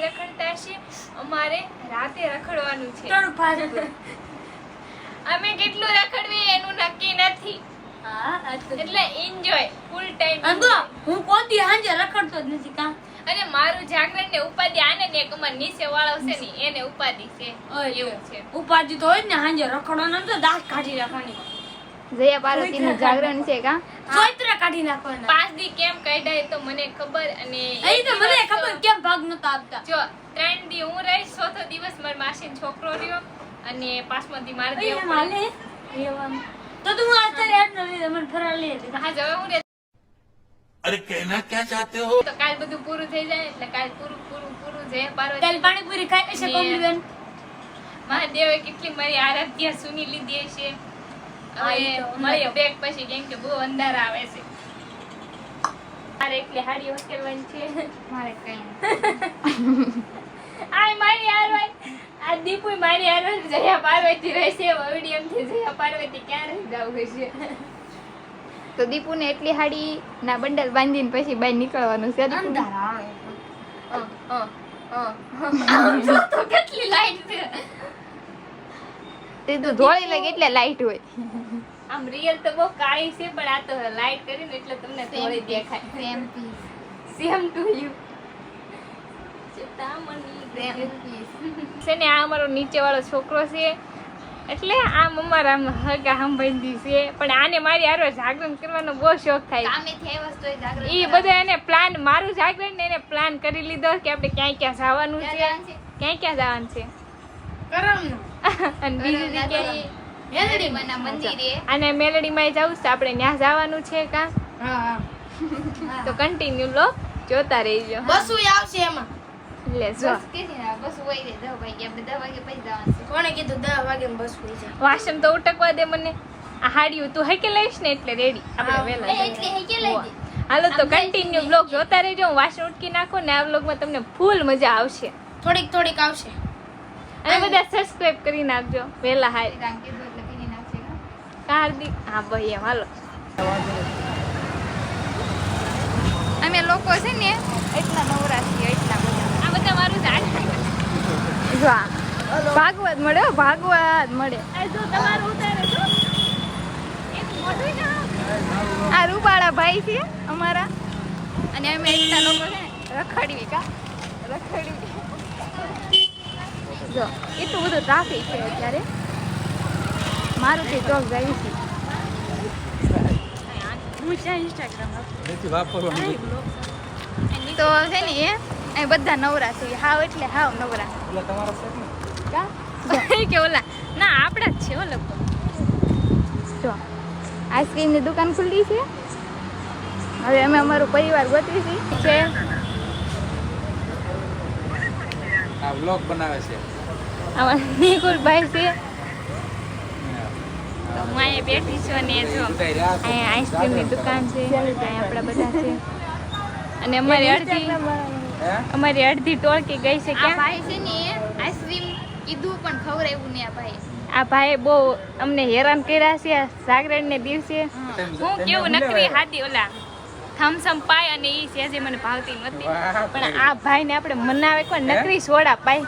રખડતા અમારે રાતે રખડવાનું છે. અમે કેટલું રખડવી એનું નક્કી નથી. એટલે એન્જોય ફૂલ ટાઈમ હું કોતી રખડતો જ નથી અને મારું જાગરણ ને ઉપાધિ આને ને એક અમાર નીચે વાળો છે ને એને ઉપાધિ છે. એવું છે. ઉપાધિ તો હોય ને હાંજે રખડવાનું તો દાંત કાઢી રાખવાની. જયા પાર્વતી નું જાગરણ છે કા? ચૈત્ર કાઢી નાખવાના. પાંચ દી કેમ કાઢાય તો મને ખબર અને એ તો મને ખબર કેમ ભાગ નતો આપતા. જો ત્રણ દી હું રહીશ ચોથો દિવસ મારા માસીનો છોકરો રહ્યો અને પાંચમો દી મારે દેવો એમ. તો તું અત્યારે આજ નો મને ફરવા લઈ હા હવે હું અરે કહેના ક્યાં ચાહતે હો? તો કાલ બધું પૂરું થઈ જાય એટલે કાલ પૂરું પૂરું પૂરું જે પારો કાલ પાણી પૂરી ખાઈ છે કોમલીબેન મહાદેવે કેટલી મારી આરાધ્યા સુની લીધી છે હવે મારી બેગ પછી કેમ કે બહુ અંધાર આવે છે. મારે એકલી હાડી ઉકેલવાની છે. મારે કઈ આય મારી હારવાય આ દીપુય મારી હારવાય જયા પાર્વતી રહેશે. વડી એમથી જયા પાર્વતી ક્યાં રહી જવું હશે? તો દીપુ ને એટલી હાડી ના બંડલ બાંધીને પછી બહાર નીકળવાનું છે. કેટલી લાઈટ છે? તે તો ધોળી લાગે એટલે લાઈટ હોય. આમ રિયલ તો બહુ કાળી છે પણ આ તો લાઈટ કરીને એટલે તમને થોડી દેખાય. સેમ સેમ ટુ યુ છે ને આ અમારો નીચે વાળો છોકરો છે એટલે આમ અમારા હગા સંબંધી છે. પણ આને મારી હારો જાગરણ કરવાનો બહુ શોખ થાય. એ બધા એને પ્લાન મારું જાગરણ ને એને પ્લાન કરી લીધો કે આપણે ક્યાં ક્યાં જવાનું છે. ક્યાં ક્યાં જવાનું છે? કરમનો. અને બીજી જગ્યાએ મેલડીમાંના મંદિરે. અને મેલડીમાં જવું છે આપણે ત્યાં જવાનું છે કા? હા, હા. તો કન્ટિન્યુ લો જોતા રહીજો. બસું આવશે એમાં. વાસણ તો ઉટકવા દે મને. હાડ્યું તું હકે લઈશ ને એટલે રેડી આપણે. હાલો તો કન્ટિન્યુ બ્લોગ જોતા રહેજો હું વાસણ ઉટકી નાખો ને આ બ્લોગમાં તમને ફૂલ મજા આવશે. થોડીક થોડીક આવશે. અને બધા સબસ્ક્રાઇબ કરી નાખજો વહેલા હારી? હાર્દિક હા ભાઈ એમ હાલો. અમે લોકો છે ને એટલા નવરા છીએ ભાગવત મળે ભાગવત મળે. આ તમારું ઉતારે જો. એક મોઢું ના આ રૂપાળા ભાઈ છે અમારા. અને અમે એકતા લોકો છે ને રખડવી કા? રખડવી. જો એટલું બધું ટ્રાફિક છે અત્યારે. મારુતિ ચોક જાય છે. હું છે ઇન્સ્ટાગ્રામ વાપરવાનું તો છે ને એ અહીં બધા નવરા છે. હાવ એટલે હાવ નવરા. એટલે તમારો સેટ ને? કે? ઓલા? ના આપણા જ છે ઓ લોકો જો આઈસ્ક્રીમની દુકાન ખુલ્લી છે. હવે અમે અમારો પરિવાર ગોતવી છીએ છે. આ વ્લોગ બનાવે છે. આમાં નિકુલભાઈ છે. તો હું અહીંયા બેઠી છું અને જો અહીંયા આઈસ્ક્રીમની દુકાન છે. અહીંયા આપણા બધા છે. અને અમારી અડધી હે? અમારી અડધી ટોળકી ગઈ છે આ ક્યાં? ભાઈ છે ને આઈસ્ક્રીમ કીધું પણ ખવડાવ્યું નહીં આ ભાઈ આ ભાઈ બહુ અમને હેરાન કર્યા છે જાગરણ ને દિવસે. હું. કેવું નકરી હાથી ઓલા થમસમ પાય અને ઈ સેજે મને ભાવતી નથી પણ આ ભાઈ ને આપણે મનાવે કોઈ નકરી સોડા પાય.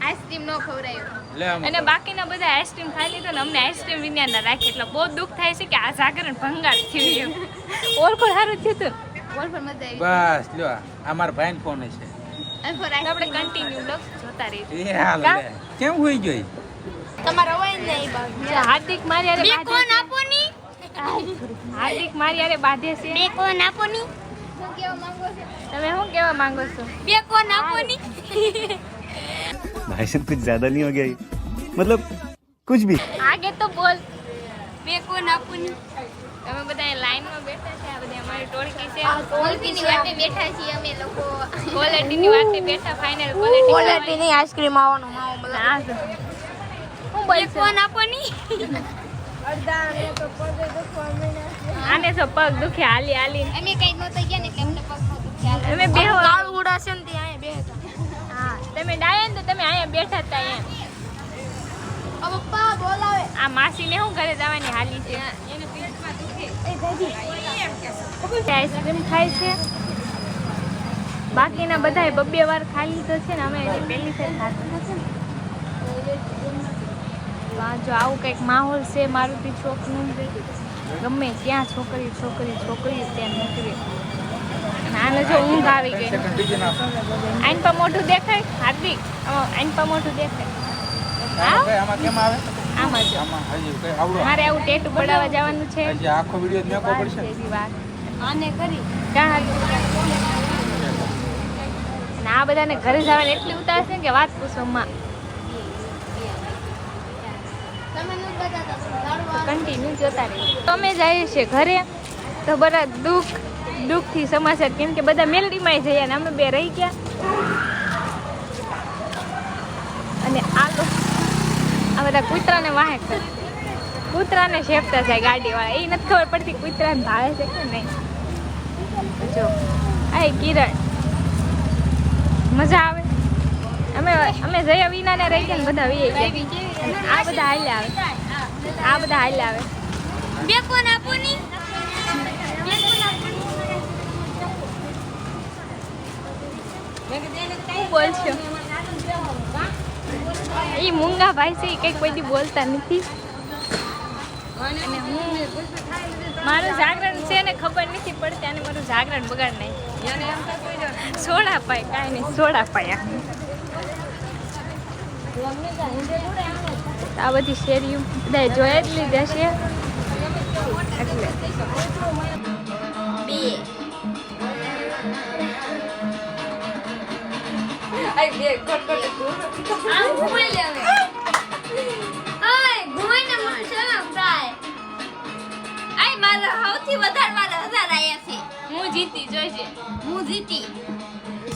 આઈસ્ક્રીમ નો ખવડાવ્યું. અને બાકીના બધા આઈસ્ક્રીમ ખાઈ લીધો ને અમને આઈસ્ક્રીમ વિજ્ઞાન ના રાખી. એટલે બહુ દુઃખ થાય છે કે આ જાગરણ ભંગાર થયું. ગયું ઓળખો સારું થયું હતું પર મજા આવી બસ લ્યો આ મારા ભાઈને ફોન છે અને for તો આપણે ice cream. કન્ટિન્યુ બ્લોગ જોતા રહીશું એ હાલ કા? લે કેમ હોઈ ગઈ તમારો અવાજ નહીં બાજુ જો હાર્દિક મારી હારે બે બાંધે કોણ આપો ની છે. હાર્દિક મારી હારે બાંધે છે બે કોણ આપો ની શું કહેવા માંગો છો તમે શું કહેવા માંગો છો બે કોણ આપો ની भाई साहब कुछ ज्यादा नहीं हो गया ये? मतलब कुछ भी આગે તો બોલ બે કોણ આપો ની તમે બધા લાઈનમાં બેઠા છે આ બધી અમારી ટોળકી છે ઓળખીની વાટે બેઠા છીએ અમે લોકો. ક્વોલિટીની વાતે બેઠા ફાઇનલ ક્વોલિટી ક્વોલિટી આઈસ્ક્રીમ આવવાનું માવો મળે ના શું ફોન આપો ની. આને તો પગ દુખે હાલી હાલી. અમે કઈ નહોતા ગયા ને એટલે અમને પગ ખ્યાલ અમે બે કાળું ઉડાશે ને ત્યાં બે હતા હા અહીંયા બેઠા હતા અહીંયા. પપ્પા બોલાવે. આ માસીને શું ઘરે જવાની હાલી છે? આઈસ્ક્રીમ ખાય છે. બાકીના બધાય બબ્બે વાર ખાઈ લીધો છે ને અમે એની પહેલી ફેર ખાતા. તો જો આવું કંઈક માહોલ છે મારુતિ ચોકનું. ગમે ત્યાં છોકરી છોકરી છોકરી ત્યાં અને આને જો ઊંઘ આવી ગઈ. આઈન પર મોઢું દેખાય? હાર્દિક આઈન પર મોઢું દેખાય. આમાં જો. આમાં હજી કઈ આવડો. મારે આવું ટેટુ પડાવવા જવાનું છે. હજી આખો વીડિયો પડશે. ને? આને કરી. બધાને ઘરે જવાની એટલી ઉતાર છે કે વાત પૂછો માં કન્ટિન્યુ જોતા રહી. તમે જઈએ છીએ ઘરે તો બધા દુઃખ દુઃખથી સમાચાર કેમ કે બધા મેલડીમાં જઈએ અને અમે બે રહી ગયા. અને આ લો આ બધા કૂતરાને વાહે કરે કૂતરાને શેપતા જાય ગાડીવાળા. એ નથી ખબર પડતી કૂતરાને ભાવે છે કે નહીં. જો આ કિરણ મજા આવે. અમે અમે જયા વિના ને રહી ગયા ને બધા વીએ આ બધા હાલે આવે. આ બધા હાલ આવે. બે કોણ આપો ની. બોલશો? એ મૂંગા ભાઈ છે એ કંઈક કોઈ બોલતા નથી. મારું જાગરણ છે ને ખબર નથી પડતી, અને મારું જાગરણ બગાડ નહીં સોડા પાય, કાંઈ નહીં, સોડા પાયા આ બધી શેરીઓ બધા જોયા જ લીધા છે. એટલે. બે. આમ ઘુમાઈ લે હવે આય ઘુમાઈને મને શરમ થાય આય મારા સૌથી વધારે મારા હજાર આયા છે હું જીતી જોઈશે હું જીતી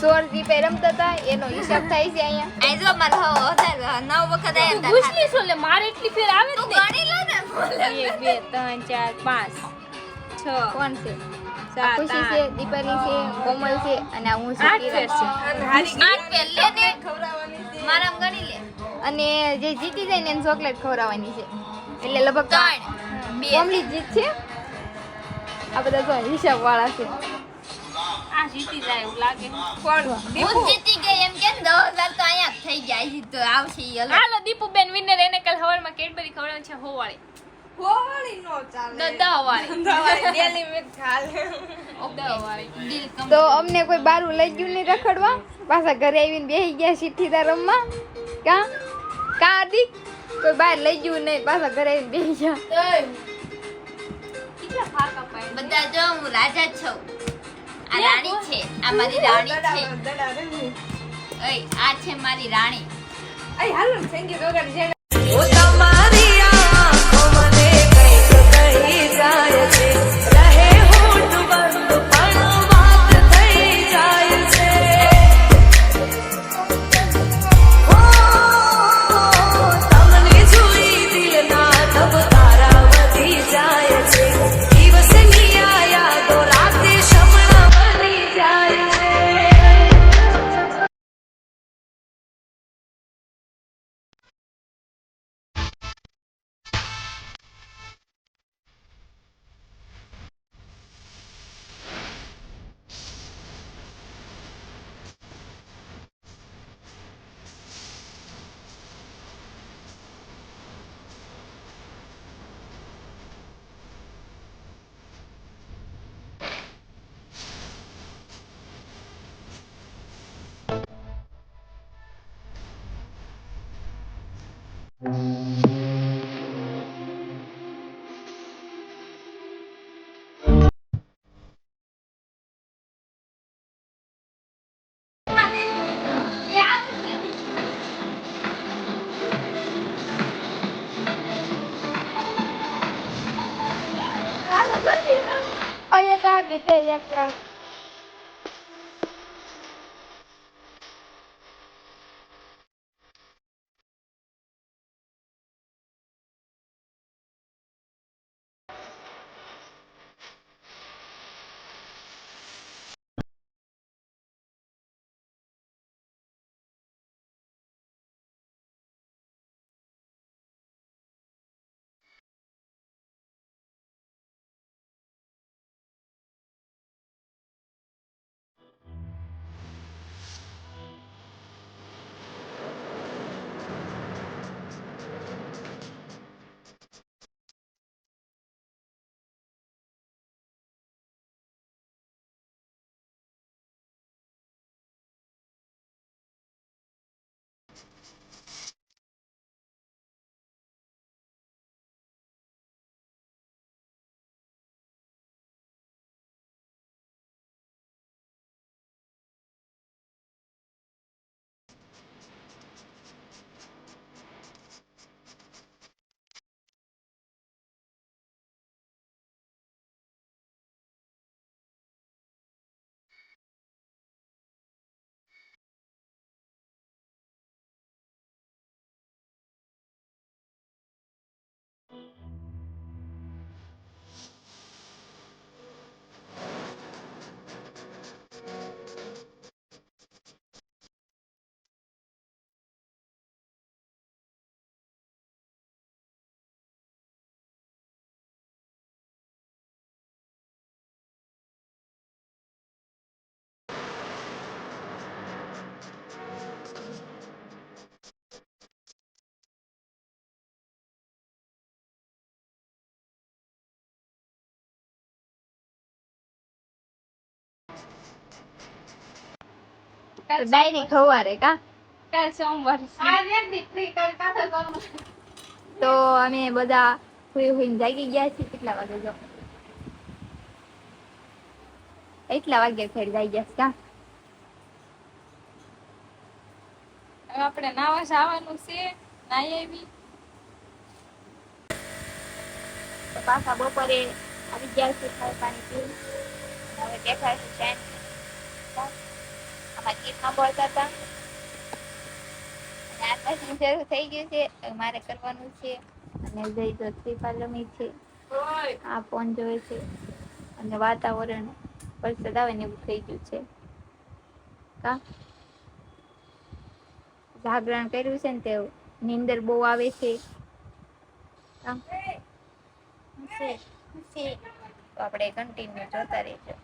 સોર જીપે રમતા હતા એનો હિસાબ થાય છે અહીંયા આય જો મારા હજાર નવ વખત આયા હતા પૂછલી શું લે મારે એટલી ફેર આવે તું ગણી લો ને ને એક બે ત્રણ ચાર પાંચ છ. કોણ છે? ખુશી છે દીપાલી છે કોમલ છે અને હું છું મારામ ગણી લે. અને જે જીતી જાય ને એને ચોકલેટ ખવડાવવાની છે. એટલે લગભગ ત્રણ. બે. કોમલી જીત છે. આ બધા તો હિસાબ વાળા છે. આ જીતી જાય એવું લાગે. હું જીતી ગઈ એમ કે ને દસ હજાર તો અહીંયા થઈ ગયા હજી તો આવશે હાલો દીપુબેન વિનર એને કાલ હવારમાં કેડબરી ખવડાવે છે હોવાળી. દિલ કમ તો અમને કોઈ બારું લઈ ગયું નહીં રખડવા? પાછા ઘરે આવીને બેસી ગયા સીઠીદાર રમવા? કા? કા હતી કોઈ બહાર લઈ ગયું નહીં પાછા ઘરે આવીને બેસી ગયા. કેટલા ફાક અપાય બધા જો હું રાજા છું. આ રાણી છે આ મારી રાણી છે. ઓય આ છે મારી રાણી. બેસે એક તો ડાયરી ખવારે કા? કાલ સોમવાર તો અમે બધા હુઈ હુઈને જાગી ગયા છીએ. કેટલા વાગે જો? એટલા વાગે ફેર જાગી ગયા છે કા? હવે આપણે નાવા જવાનું છે. નાઈ આવી. પાછા બપોરે આવી ગયા છે ખાઈ પાણી પીવું હવે દેખાય છે હતા. આ પછી શરૂ થઈ ગયું છે. મારે કરવાનું છે. અને જઈ તો રમી છે. આ ફોન જોવે છે. અને વાતાવરણ વરસાદ આવે ને એવું થઈ ગયું છે. કા? જાગરણ કર્યું છે ને તે નીંદર બહુ આવે છે. તો આપણે કન્ટિન્યુ જોતા રહેજો.